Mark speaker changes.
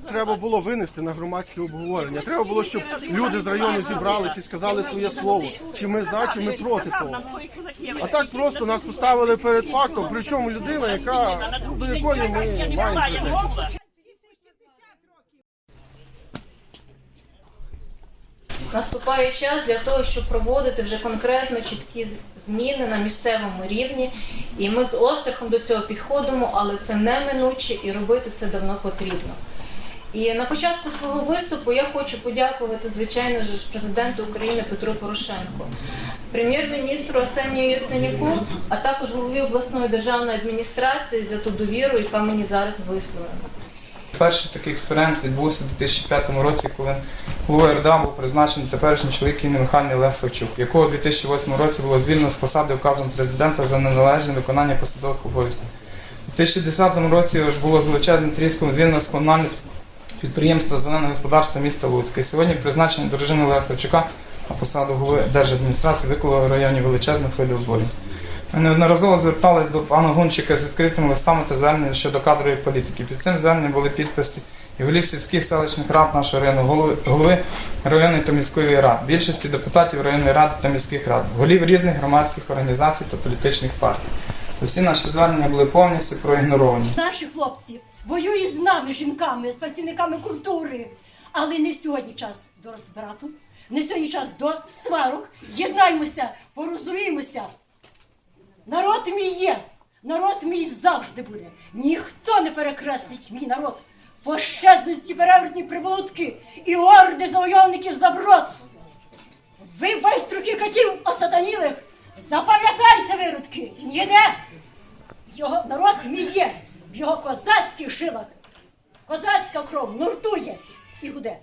Speaker 1: Треба було винести на громадське обговорення. Треба було, щоб люди з району зібралися і сказали своє слово. Чи ми за, чи ми проти того. А так просто нас поставили перед фактом, причому людина, яка ну, до якої ми маємо.
Speaker 2: Наступає час для того, щоб проводити вже конкретно чіткі зміни на місцевому рівні. І ми з острахом до цього підходимо, але це неминуче і робити це давно потрібно. І на початку свого виступу я хочу подякувати, звичайно ж, президенту України Петру Порошенку, прем'єр-міністру Арсенію Яценюку, а також голові обласної державної адміністрації за ту довіру, яка мені зараз висловлена.
Speaker 3: Перший такий експеримент відбувся у 2005 році, коли головою РДА був призначений теперішній чоловік імені Михайло Олег Савчук, якого у 2008 році було звільнено з посади указом президента за неналежне виконання посадових обов'язків. У 2010 році його ж було з величезним тріском звільнено з комунального підприємства Зелене господарство міста Луцька. І сьогодні призначення дружини Олега Савчука на посаду голови держадміністрації викликало в районі величезну хвилю обурень. Ми неодноразово звертались до пана Гунчика з відкритими листами та зверненнями щодо кадрової політики. Під цим зверненням були підписи і голів сільських селищних рад нашого району, голови, голови районної та міської рад, більшості депутатів районної ради та міських рад, голів різних громадських організацій та політичних партій. Всі наші звернення були повністю проігноровані.
Speaker 4: Наші хлопці воюють з нами, жінками, з працівниками культури. Але не сьогодні час до розбрату, не сьогодні час до сварок. Єднаймося, порозуміємося. Народ мій є, народ мій завжди буде. Ніхто не перекреслить мій народ. Пощезнуть ці перевертні прибутки і орди завойовників за брод. Ви байструки котів осатанілих, запам'ятайте виродки, ніде його народ мій є його козацьких жилах. Козацька кров нуртує і гуде.